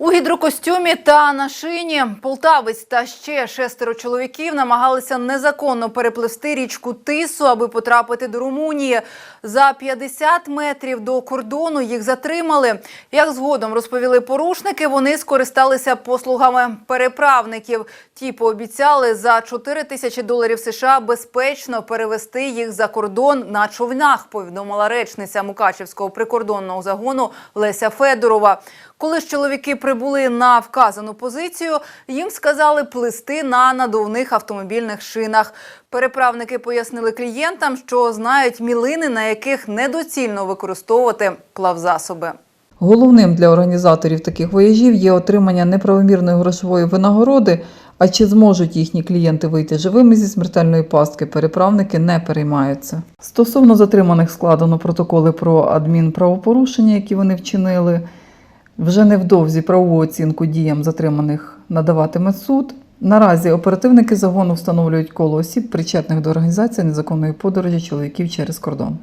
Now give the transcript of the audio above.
У гідрокостюмі та на шині полтавець та ще шестеро чоловіків намагалися незаконно перепливсти річку Тису, аби потрапити до Румунії. За 50 метрів до кордону їх затримали. Як згодом розповіли порушники, вони скористалися послугами переправників. Ті пообіцяли за 4 тисячі доларів США безпечно перевести їх за кордон на човнах. Повідомила речниця Мукачевського прикордонного загону Леся Федорова. Коли ж чоловіки прибули на вказану позицію, їм сказали плисти на надувних автомобільних шинах. Переправники пояснили клієнтам, що знають мілини, на яких недоцільно використовувати плавзасоби. Головним для організаторів таких вояжів є отримання неправомірної грошової винагороди. А чи зможуть їхні клієнти вийти живими зі смертельної пастки, переправники не переймаються. Стосовно затриманих складено протоколи про адмінправопорушення, які вони вчинили. Вже невдовзі правову оцінку діям затриманих надаватиме суд. Наразі оперативники загону встановлюють коло осіб, причетних до організації незаконної подорожі чоловіків через кордон.